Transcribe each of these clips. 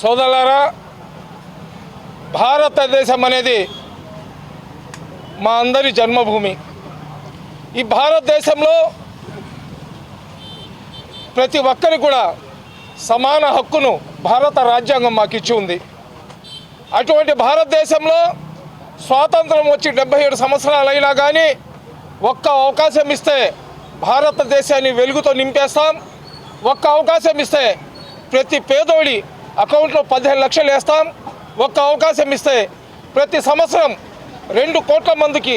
సోదరులారా భారతదేశం అనేది మా అందరి జన్మభూమి. ఈ భారతదేశంలో ప్రతి ఒక్కరికి కూడా సమాన హక్కును భారత రాజ్యాంగం మాకు ఇచ్చి ఉంది. అటువంటి భారతదేశంలో స్వాతంత్రం వచ్చి డెబ్బై ఏడు సంవత్సరాలైనా కానీ ఒక్క అవకాశం ఇస్తే భారతదేశాన్ని వెలుగుతో నింపేస్తాం. ఒక్క అవకాశం ఇస్తే ప్రతి పేదోడి అకౌంట్లో పదిహేను లక్షలు వేస్తాం ఒక్క అవకాశం ఇస్తే ప్రతి సంవత్సరం రెండు కోట్ల మందికి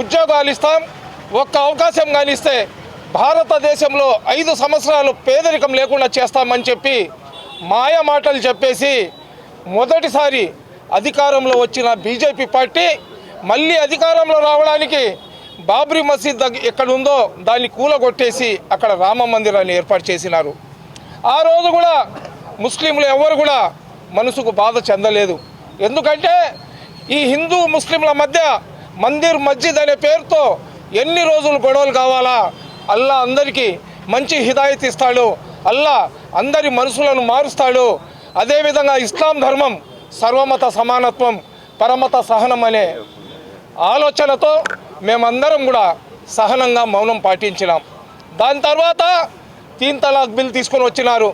ఉద్యోగాలు ఇస్తాం ఒక్క అవకాశం కానీ ఇస్తే భారతదేశంలో ఐదు సంవత్సరాలు పేదరికం లేకుండా చేస్తామని చెప్పి మాయ మాటలు చెప్పేసి మొదటిసారి అధికారంలో వచ్చిన బీజేపీ పార్టీ మళ్ళీ అధికారంలో రావడానికి బాబ్రీ మసీద్ దగ్గర ఎక్కడ ఉందో దాన్ని కూలగొట్టేసి అక్కడ రామ మందిరాన్ని ఏర్పాటు చేసినారు. ఆ రోజు కూడా ముస్లింలు ఎవరు కూడా మనసుకు బాధ చెందలేదు. ఎందుకంటే ఈ హిందూ ముస్లింల మధ్య మందిర్ మస్జిద్ అనే పేరుతో ఎన్ని రోజులు గొడవలు కావాలా? అల్లా అందరికీ మంచి హిదాయత్ ఇస్తాడు. అల్లా అందరి మనసులను మారుస్తాడు. అదేవిధంగా ఇస్లాం ధర్మం సర్వమత సమానత్వం పరమత సహనం అనే ఆలోచనతో మేమందరం కూడా సహనంగా మౌనం పాటించినాం. దాని తర్వాత తీన్ తలాక్ బిల్ తీసుకొని వచ్చినారు.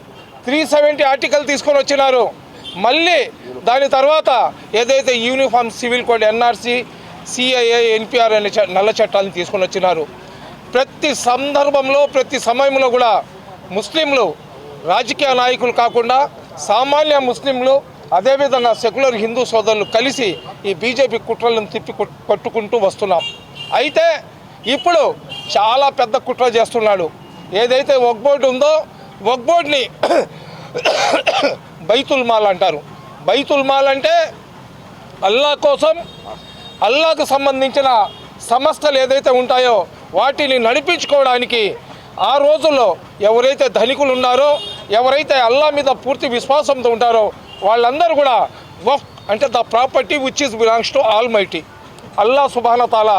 త్రీ సెవెంటీ ఆర్టికల్ తీసుకొని వచ్చినారు. మళ్ళీ దాని తర్వాత ఏదైతే uniform civil code NRC CAA NPR అనే నల్ల చట్టాలను తీసుకొని వచ్చినారు. ప్రతి సందర్భంలో ప్రతి సమయంలో కూడా ముస్లింలు రాజకీయ నాయకులు కాకుండా సామాన్య ముస్లింలు అదేవిధంగా సెక్యులర్ హిందూ సోదరులు కలిసి ఈ బీజేపీ కుట్రలను తిప్పి కొట్టుకుంటూ వస్తున్నాం. అయితే ఇప్పుడు చాలా పెద్ద కుట్ర చేస్తున్నాడు. ఏదైతే వక్ బోర్డు ఉందో వగ్బోడ్ని బైతుల్ మాల్ అంటారు. బైతుల్ మాల్ అంటే అల్లా కోసం అల్లాకు సంబంధించిన సంస్థలు ఏదైతే ఉంటాయో వాటిని నడిపించుకోవడానికి ఆ రోజుల్లో ఎవరైతే ధనికులు ఉన్నారో ఎవరైతే అల్లా మీద పూర్తి విశ్వాసంతో ఉంటారో వాళ్ళందరూ కూడా వఫ్ అంటే the property which is belongs to almighty Allah సుభానతాల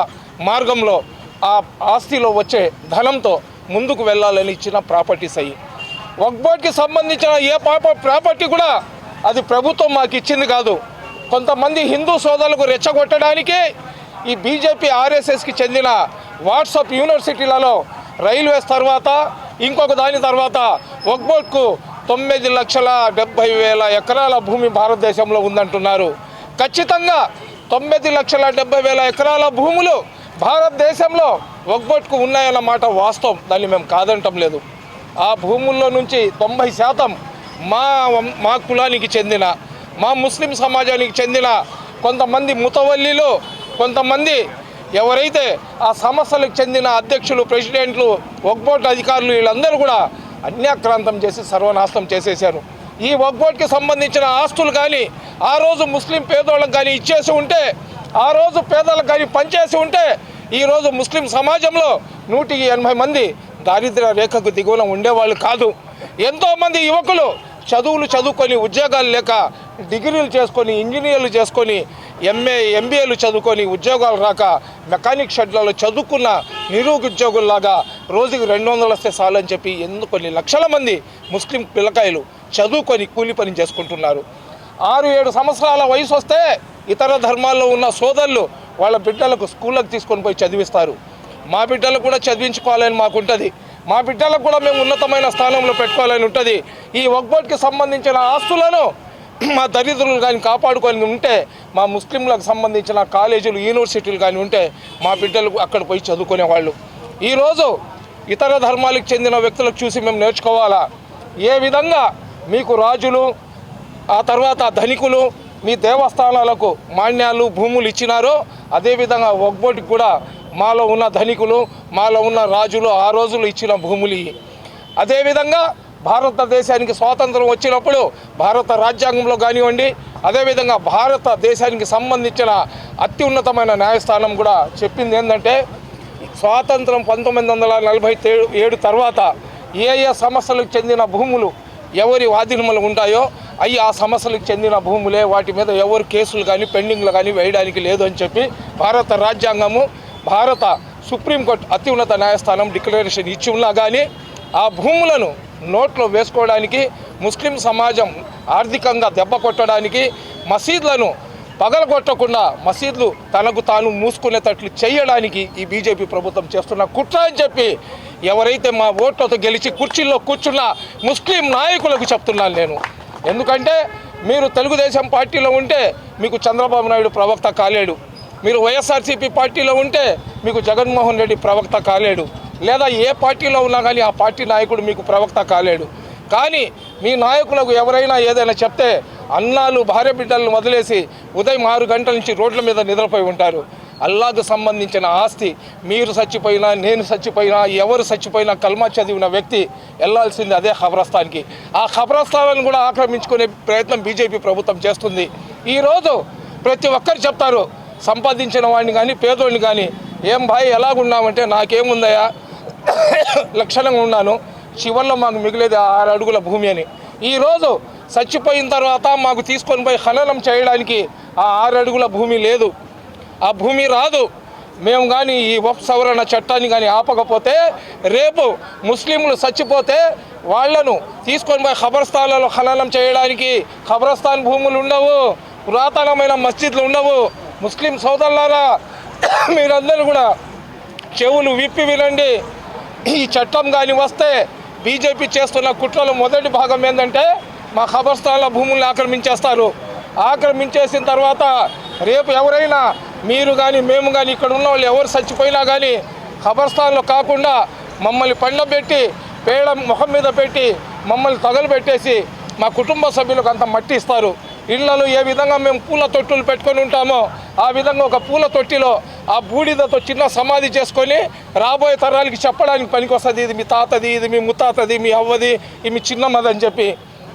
మార్గంలో ఆ ఆస్తిలో వచ్చే ధనంతో ముందుకు వెళ్ళాలని ఇచ్చిన ప్రాపర్టీస్ అయ్యి. వక్బోర్డ్కి సంబంధించిన ఏ పాప ప్రాపర్టీ కూడా అది ప్రభుత్వం మాకు ఇచ్చింది కాదు. కొంతమంది హిందూ సోదరులకు రెచ్చగొట్టడానికి ఈ బీజేపీ ఆర్ఎస్ఎస్కి చెందిన వాట్సాప్ యూనివర్సిటీలలో రైల్వేస్ తర్వాత ఇంకొక దాని తర్వాత వక్బోర్డ్కు తొమ్మిది లక్షల డెబ్భై వేల ఎకరాల భూమి భారతదేశంలో ఉందంటున్నారు. ఖచ్చితంగా తొమ్మిది లక్షల డెబ్బై వేల ఎకరాల భూములు భారతదేశంలో వక్బోర్డ్కు ఉన్నాయన్నమాట వాస్తవం. దాన్ని మేము కాదంటం లేదు. ఆ భూముల్లో నుంచి తొంభై శాతం మా మా కులానికి చెందిన మా ముస్లిం సమాజానికి చెందిన కొంతమంది ముతవల్లిలు కొంతమంది ఎవరైతే ఆ సమస్యలకు చెందిన అధ్యక్షులు ప్రెసిడెంట్లు ఒక్బోట్ అధికారులు వీళ్ళందరూ కూడా అన్యాక్రాంతం చేసి సర్వనాశనం చేసేశారు. ఈ ఒక్బోట్కి సంబంధించిన ఆస్తులు కానీ ఆ రోజు ముస్లిం పేదోళ్ళకి కానీ ఇచ్చేసి ఉంటే ఆ రోజు పేదలకు కానీ పనిచేసి ఉంటే ఈరోజు ముస్లిం సమాజంలో నూటికి ఎనభై మంది దారిద్ర్య రేఖకు దిగువన ఉండేవాళ్ళు కాదు. ఎంతోమంది యువకులు చదువులు చదువుకొని ఉద్యోగాలు లేక డిగ్రీలు చేసుకొని ఇంజనీర్లు చేసుకొని ఎంఏ ఎంబీఏలు చదువుకొని ఉద్యోగాలు రాక మెకానిక్ షెడ్లలో చదువుకున్న నిరుద్యోగుల్లాగా రోజుకి రెండు వందలు వస్తే చాలు అని చెప్పి ఎందుకు కొన్ని లక్షల మంది ముస్లిం పిల్లకాయలు చదువుకొని కూలి పని చేసుకుంటున్నారు. ఆరు ఏడు సంవత్సరాల వయసు వస్తే ఇతర ధర్మాల్లో ఉన్న సోదరులు వాళ్ళ బిడ్డలకు స్కూళ్ళకు తీసుకొని పోయి చదివిస్తారు. మా బిడ్డలకు కూడా చదివించుకోవాలని మాకు ఉంటుంది మా బిడ్డలకు కూడా మేము ఉన్నతమైన స్థానంలో పెట్టుకోవాలని ఉంటుంది. ఈ వక్బోర్డ్కి సంబంధించిన ఆస్తులను మా దరిద్రులు కానీ కాపాడుకొని ఉంటే మా ముస్లింలకు సంబంధించిన కాలేజీలు యూనివర్సిటీలు కానీ ఉంటే మా బిడ్డలు అక్కడ పోయి చదువుకునేవాళ్ళు. ఈరోజు ఇతర ధర్మాలకు చెందిన వ్యక్తులకు చూసి మేము నేర్చుకోవాలా? ఏ విధంగా మీకు రాజులు ఆ తర్వాత ధనికులు మీ దేవస్థానాలకు మాన్యాలు భూములు ఇచ్చినారో అదేవిధంగా ఒక్బోటికి కూడా మాలో ఉన్న ధనికులు మాలో ఉన్న రాజులు ఆ రోజులు ఇచ్చిన భూములు అదేవిధంగా భారతదేశానికి స్వాతంత్రం వచ్చినప్పుడు భారత రాజ్యాంగంలో కానివ్వండి అదేవిధంగా భారతదేశానికి సంబంధించిన అత్యున్నతమైన న్యాయస్థానం కూడా చెప్పింది ఏంటంటే స్వాతంత్రం పంతొమ్మిది వందల నలభై ఏడు తర్వాత ఏ ఏ సమస్యలకు చెందిన భూములు ఎవరి వాధీనములు ఉంటాయో అవి ఆ సమస్యలకు చెందిన భూములే వాటి మీద ఎవరు కేసులు కానీ పెండింగ్లు కానీ వేయడానికి లేదు అని చెప్పి భారత రాజ్యాంగము భారత సుప్రీంకోర్టు అత్యున్నత న్యాయస్థానం డిక్లరేషన్ ఇచ్చి ఉన్నా కానీ ఆ భూములను నోట్లో వేసుకోవడానికి ముస్లిం సమాజం ఆర్థికంగా దెబ్బ కొట్టడానికి మసీద్లను పగలగొట్టకుండా మసీదులు తనకు తాను మూసుకునేటట్లు చేయడానికి ఈ బీజేపీ ప్రభుత్వం చేస్తున్న కుట్ర అని చెప్పి ఎవరైతే మా ఓట్లతో గెలిచి కుర్చీల్లో కూర్చున్న ముస్లిం నాయకులకు చెప్తున్నాను నేను. ఎందుకంటే మీరు తెలుగుదేశం పార్టీలో ఉంటే మీకు చంద్రబాబు నాయుడు ప్రవక్త కాలేడు. మీరు వైఎస్ఆర్సీపీ పార్టీలో ఉంటే మీకు జగన్మోహన్ రెడ్డి ప్రవక్త కాలేడు. లేదా ఏ పార్టీలో ఉన్నా కానీ ఆ పార్టీ నాయకుడు మీకు ప్రవక్త కాలేడు. కానీ మీ నాయకులకు ఎవరైనా ఏదైనా చెప్తే అన్నాలు భార్య బిడ్డలను వదిలేసి ఉదయం ఆరు గంటల నుంచి రోడ్ల మీద నిద్రపోయి ఉంటారు. అల్లాకు సంబంధించిన ఆస్తి మీరు చచ్చిపోయినా నేను చచ్చిపోయినా ఎవరు చచ్చిపోయినా కల్మా చదివిన వ్యక్తి వెళ్ళాల్సింది అదే ఖబరస్థాన్కి. ఆ ఖబరస్థానాన్ని కూడా ఆక్రమించుకునే ప్రయత్నం బీజేపీ ప్రభుత్వం చేస్తుంది. ఈరోజు ప్రతి ఒక్కరు చెప్తారు సంపాదించిన వాడిని కానీ పేదోడిని కానీ ఏం భాయ్ ఎలాగున్నామంటే నాకేముందయ్యా? లక్షణంగా ఉన్నాను. చివరిలో మాకు మిగిలేది ఆ ఆరు అడుగుల భూమి అని. ఈరోజు చచ్చిపోయిన తర్వాత మాకు తీసుకొని పోయి ఖననం చేయడానికి ఆ ఆరు అడుగుల భూమి లేదు. ఆ భూమి రాదు. మేము కానీ ఈ వఫ్ సవరణ చట్టాన్ని కానీ ఆపకపోతే రేపు ముస్లింలు చచ్చిపోతే వాళ్ళను తీసుకొని పోయి ఖబర్స్థాన్లలో ఖననం చేయడానికి ఖబరస్థాన్ భూములు ఉండవు. పురాతనమైన మస్జిద్లు ఉండవు. ముస్లిం సోదరులారా మీరందరూ కూడా చెవులు విప్పి వినండి. ఈ చట్టం కానీ వస్తే బీజేపీ చేస్తున్న కుట్రలో మొదటి భాగం ఏంటంటే మా ఖబర్స్థాన్ల భూముల్ని ఆక్రమించేస్తారు. ఆక్రమించేసిన తర్వాత రేపు ఎవరైనా మీరు కానీ మేము కానీ ఇక్కడ ఉన్న వాళ్ళు ఎవరు చచ్చిపోయినా కానీ ఖబర్స్థాన్లో కాకుండా మమ్మల్ని పండబెట్టి పేడ ముఖం మీద పెట్టి మమ్మల్ని తగలబెట్టేసి మా కుటుంబ సభ్యులకు అంత మట్టి ఇస్తారు. ఇళ్ళలో ఏ విధంగా మేము పూల తొట్టులు పెట్టుకొని ఉంటామో ఆ విధంగా ఒక పూల తొట్టిలో ఆ బూడిదతో చిన్న సమాధి చేసుకొని రాబోయే తరాలకి చెప్పడానికి పనికొస్తుంది. ఇది మీ తాతది ఇది మీ ముత్తాతది మీ అవ్వది ఇది మీ చిన్నమ్మది అని చెప్పి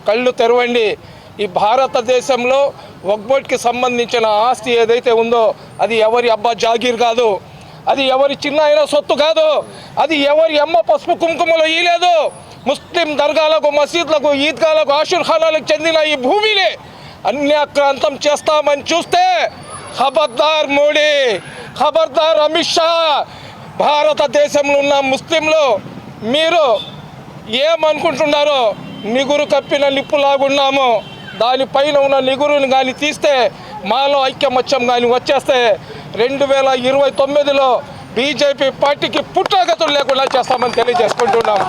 కళ్ళు తెరవండి. ఈ భారతదేశంలో ఒగ్బోట్కి సంబంధించిన ఆస్తి ఏదైతే ఉందో అది ఎవరి అబ్బా జాగీర్ కాదు. అది ఎవరి చిన్న అయిన సొత్తు కాదు. అది ఎవరి అమ్మ పసుపు కుంకుమలో ఈలేదు ముస్లిం దర్గాలకు మసీద్లకు ఈద్గాలకు ఆషుర్ఖానాలకు చెందిన ఈ భూమిలే అన్యాక్రాంతం చేస్తామని చూస్తే ఖబర్దార్ మోడీ ఖబర్దార్ అమిత్ షా భారతదేశంలో ఉన్న ముస్లింలు మీరు ఏమనుకుంటున్నారో నిగురు కప్పిన నిప్పులాగున్నాము. దానిపైన ఉన్న నిగురుని కానీ తీస్తే మాలో ఐక్యమత్యం కానీ వచ్చేస్తే రెండు వేల ఇరవై తొమ్మిదిలో బీజేపీ పార్టీకి పుట్టగతులు లేకుండా చేస్తామని తెలియజేసుకుంటున్నాం.